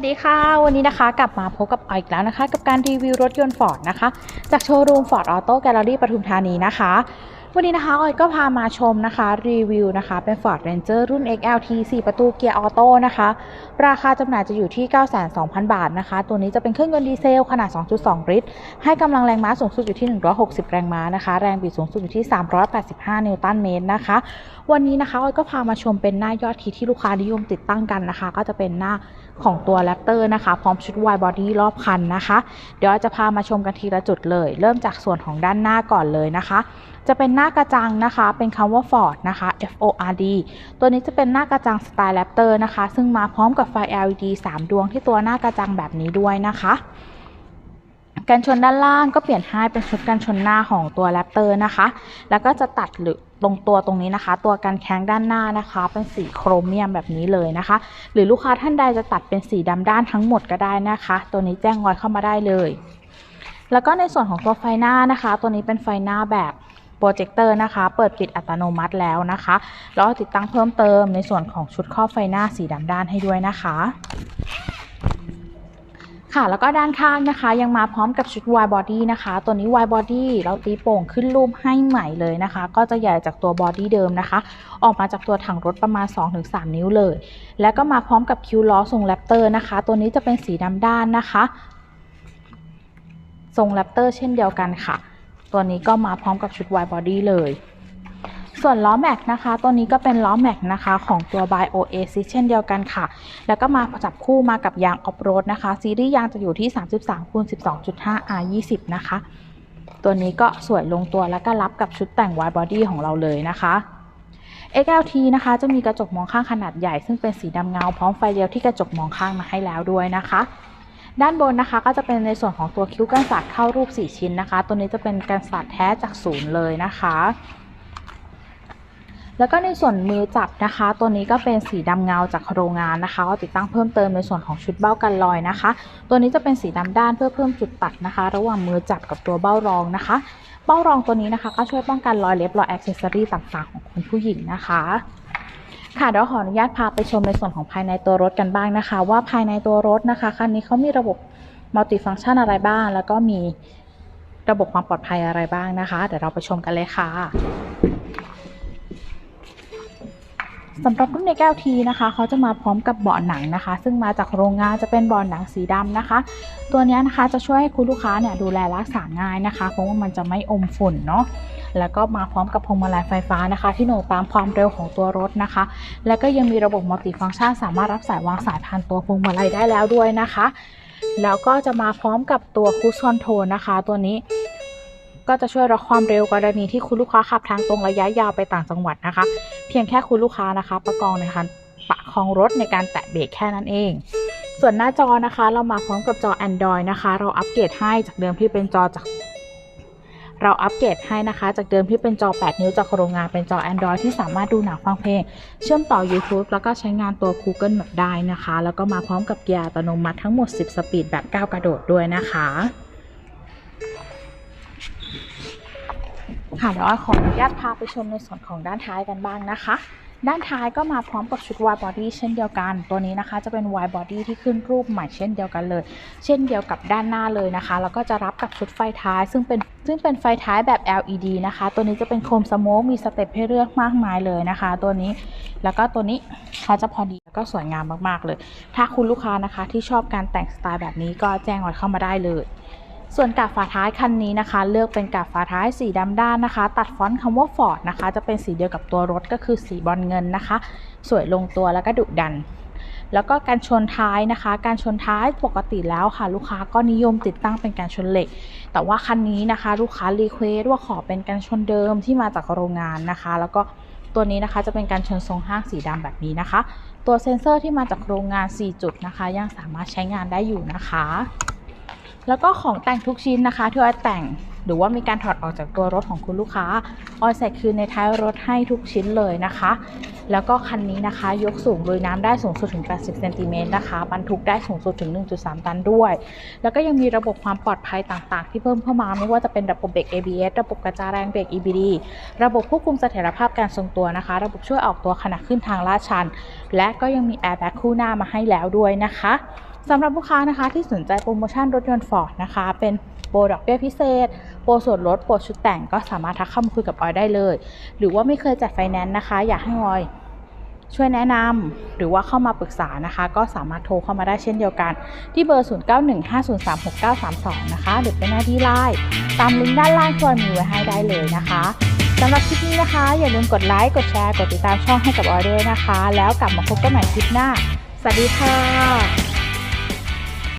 สวัสดีค่ะ วันนี้นะคะกลับมาพบกับออยอีกแล้วนะคะ กับการรีวิวรถยนต์ฟอร์ดนะคะ จากโชว์รูมฟอร์ดออโต้แกลเลอรี่ปทุมธานีนะคะ วันนี้นะคะออยก็พามาชมนะคะ รีวิวนะคะ เป็น Ford Ranger รุ่น XLT 4 ประตูเกียร์ออโต้นะคะ ราคาจำหน่ายจะอยู่ที่ 9,200บาทนะคะ ตัวนี้จะเป็นเครื่องยนต์ดีเซลขนาด 2.2 ลิตร ให้กำลังแรงม้าสูงสุดอยู่ที่ 160 แรงม้านะคะ แรงบิดสูงสุดอยู่ที่ 385 นิวตันเมตรนะคะ วันนี้นะคะออยก็พามาชมเป็นหน้ายอดฮิตที่ลูกค้านิยมติดตั้งกันนะคะ ก็จะเป็นหน้า ของตัวแรปเตอร์นะคะ พร้อมชุดวายบอดี้รอบคันนะคะ เดี๋ยวจะพามาชมกันทีละจุดเลย เริ่มจากส่วนของด้านหน้าก่อนเลยนะคะ จะเป็นหน้ากระจังนะคะ เป็นคำว่า Ford นะคะ F O R D ตัวนี้จะเป็นหน้ากระจังสไตล์แรปเตอร์นะคะ ซึ่งมาพร้อมกับไฟ LED 3 ดวงที่ตัวหน้ากระจังแบบนี้ด้วยนะคะ กันชนด้านล่างก็เปลี่ยนให้เป็นชุดกันชนหน้าของตัว Raptor นะคะ แล้วก็จะตัดหรือตรงตัวตรงนี้นะคะ ตัวกันแข้งด้านหน้านะคะ เป็นสีโครเมียมแบบนี้เลยนะคะ หรือลูกค้าท่านใดจะตัดเป็นสีดำด้านทั้งหมดก็ได้นะคะ ตัวนี้แจ้งไว้เข้ามาได้เลย แล้วก็ในส่วนของตัวไฟหน้านะคะ ตัวนี้เป็นไฟหน้าแบบโปรเจคเตอร์นะคะ เปิดปิดอัตโนมัติแล้วนะคะแล้วติดตั้งเพิ่มเติมในส่วนของชุดครอไฟหน้าสีดำด้านให้ด้วยนะคะ ค่ะแล้วก็ด้านข้างนะคะ ยังมาพร้อมกับชุด wide body นะคะ ตัวนี้ wide body เราตีโป่งขึ้นรูปให้ใหม่เลยนะคะ ก็จะใหญ่จากตัว body เดิมนะคะ ออกมาจากตัวถังรถประมาณ 2-3 นิ้วเลย แล้วก็มาพร้อมกับคิวล้อทรงแรปเตอร์นะคะ ตัวนี้จะเป็นสีดำด้านนะคะ ทรงแรปเตอร์เช่นเดียวกันค่ะ ตัวนี้ก็มาพร้อมกับชุด wide body เลย ส่วนล้อแม็กนะคะตัวนี้ก็เป็นล้อแม็กนะคะของตัว By Oasis เช่นเดียวกันค่ะ แล้วก็มาจับคู่มากับยางออฟโรดนะคะ ซีรีส์ยางจะอยู่ที่ 33คูณ12.5 R 20นะคะ ตัวนี้ก็สวยลงตัวแล้วก็รับกับชุดแต่ง wide body ของเราเลยนะคะ XLT นะคะจะมีกระจกมองข้างขนาดใหญ่ ซึ่งเป็นสีดำเงาพร้อมไฟเลี้ยวที่กระจกมองข้างมาให้แล้วด้วยนะคะด้านบนนะคะก็จะเป็นในส่วนของตัวคิ้วกันศาสตร์เข้ารูป 4 ชิ้นนะคะ ตัวนี้จะเป็นกันศาสตร์แท้จากศูนย์เลยนะคะ แล้วก็ในส่วนมือจับนะคะ ตัวนี้ก็เป็นสีดำเงาจากโรงงานนะคะก็ติดตั้งเพิ่มเติมในส่วนของชุดเบ้ากันรอยนะคะ ตัวนี้จะเป็นสีดำด้านเพื่อเพิ่มจุดตัดนะคะ ระหว่างมือจับกับตัวเบ้ารองนะคะ เบ้ารองตัวนี้นะคะก็ช่วยป้องกันรอยเล็บรอยแอ c เซสซอรี่ต่างๆ ของคุณผู้หญิงนะคะค่ะเดี๋ยวขออนุญาตพาไปชมในส่วนของภายในตัวรถกันบ้างนะคะ ว่าภายในตัวรถนะคะคันนี้เขามีระบบมัลติฟังก์ชันอะไรบ้าง แล้วก็มีระบบความปลอดภัยอะไรบ้างนะคะ เดี๋ยวเราไปชมกันเลยค่ะ สำหรับรุ่นในแก้วทีนะคะเขาจะมาพร้อมกับเบาะหนังนะคะ ซึ่งมาจากโรงงานจะเป็นเบาะหนังสีดำนะคะ ตัวนี้นะคะจะช่วยให้คุณลูกค้าเนี่ยดูแลรักษาง่ายนะคะ เพราะว่ามันจะไม่อมฝุ่นเนาะแล้วก็มาพร้อมกับพวงมาลัยไฟฟ้านะคะ ที่หน่วงตามความเร็วของตัวรถนะคะ แล้วก็ยังมีระบบมัลติฟังก์ชันสามารถรับสายวางสายผ่านตัวพวงมาลัยได้แล้วด้วยนะคะ แล้วก็จะมาพร้อมกับตัวคูสคอนโทรนะคะ ตัวนี้ ก็จะช่วยลดความเร็วกรณีที่คุณลูกค้าขับทางตรงระยะยาวไปต่างจังหวัดนะคะ เพียงแค่คุณลูกค้านะคะ ประกองในการประคองรถในการแตะเบรกแค่นั้นเอง ส่วนหน้าจอนะคะ เรามาพร้อมกับจอ Android นะคะ เราอัปเกรดให้จากเดิมที่เป็นจอจากเราอัปเกรดให้นะคะ จากเดิมที่เป็นจอ 8 นิ้วจากโรงงานเป็นจอ Android ที่สามารถดูหนังฟังเพลง เชื่อมต่อ YouTube แล้วก็ใช้งานตัว Google Map ได้นะคะ แล้วก็มาพร้อมกับเกียร์อัตโนมัติทั้งหมด 10 สปีดแบบก้าวกระโดดด้วยนะคะ ค่ะเดี๋ยวขออนุญาตพาไปชมในส่วนของด้านท้ายกันบ้างนะคะ ด้านท้ายก็มาพร้อมกับชุด wide body เช่นเดียวกัน ตัวนี้นะคะจะเป็น wide body ที่ขึ้นรูปใหม่เช่นเดียวกันเลย เช่นเดียวกับด้านหน้าเลยนะคะ แล้วก็จะรับกับชุดไฟท้าย ซึ่งเป็นซึ่งเป็นไฟท้ายแบบ LED นะคะ ตัวนี้จะเป็นโคมสโมกมีสเต็ปให้เลือกมากมายเลยนะคะ ตัวนี้แล้วก็ตัวนี้เขาจะพอดีแล้วก็สวยงามมากๆเลย ถ้าคุณลูกค้านะคะที่ชอบการแต่งสไตล์แบบนี้ก็แจ้งไว้เข้ามาได้เลย ส่วนกาบฝาท้ายคันนี้นะคะ เลือกเป็นกาบฝาท้ายสีดำด้านนะคะ ตัดฟอนต์คำว่า Ford นะคะ จะเป็นสีเดียวกับตัวรถก็คือสีบอลเงินนะคะ สวยลงตัวแล้วก็ดุดัน แล้วก็การชนท้ายนะคะ การชนท้ายปกติแล้วค่ะ ลูกค้าก็นิยมติดตั้งเป็นการชนเหล็ก แต่ว่าคันนี้นะคะ ลูกค้ารีเควสว่าขอเป็นการชนเดิมที่มาจากโรงงานนะคะ แล้วก็ตัวนี้นะคะจะเป็นการชนทรงห้างสีดำแบบนี้นะคะ ตัวเซ็นเซอร์ที่มาจากโรงงาน 4 จุดนะคะ ยังสามารถใช้งานได้อยู่นะคะ แล้วก็ของแต่งทุกชิ้นนะคะที่ออยแต่งหรือว่ามีการถอดออกจากตัวรถของคุณลูกค้าออยใส่คืนในท้ายรถให้ทุกชิ้นเลยนะคะ แล้วก็คันนี้นะคะ ยกสูงลุยน้ำได้สูงสุดถึง 80 เซนติเมตรนะคะ บรรทุกได้สูงสุดถึง 1.3 ตันด้วย แล้วก็ยังมีระบบความปลอดภัยต่างๆ ที่เพิ่มเข้ามาไม่ว่าจะเป็นระบบเบรก ABS ระบบกระจายแรงเบรก EBD ระบบควบคุมเสถียรภาพการทรงตัวนะคะ ระบบช่วยออกตัวขณะขึ้นทางลาดชัน และก็ยังมีแอร์แบ็กคู่หน้ามาให้แล้วด้วยนะคะ สำหรับลูกค้านะคะที่สนใจโปรโมชั่นรถยนต์ฟอร์ดนะคะ เป็นโปรดอกเบี้ยพิเศษ โปรส่วนลดโปรชุดแต่งก็สามารถทักเข้ามาคุยกับออยได้เลย หรือว่าไม่เคยจัดไฟแนนซ์นะคะ อยากให้ออยช่วยแนะนำหรือว่าเข้ามาปรึกษานะคะ ก็สามารถโทรเข้ามาได้เช่นเดียวกัน ที่เบอร์ 0915036932 นะคะ หรือเป็นหน้าที่ไลน์ตามลิงก์ด้านล่างที่ออยมีไว้ให้ได้เลยนะคะสำหรับคลิปนี้นะคะ อย่าลืมกดไลค์กดแชร์กดติดตามช่องให้กับออยด้วยนะคะ แล้วกลับมาพบกันใหม่คลิปหน้าสวัสดีค่ะ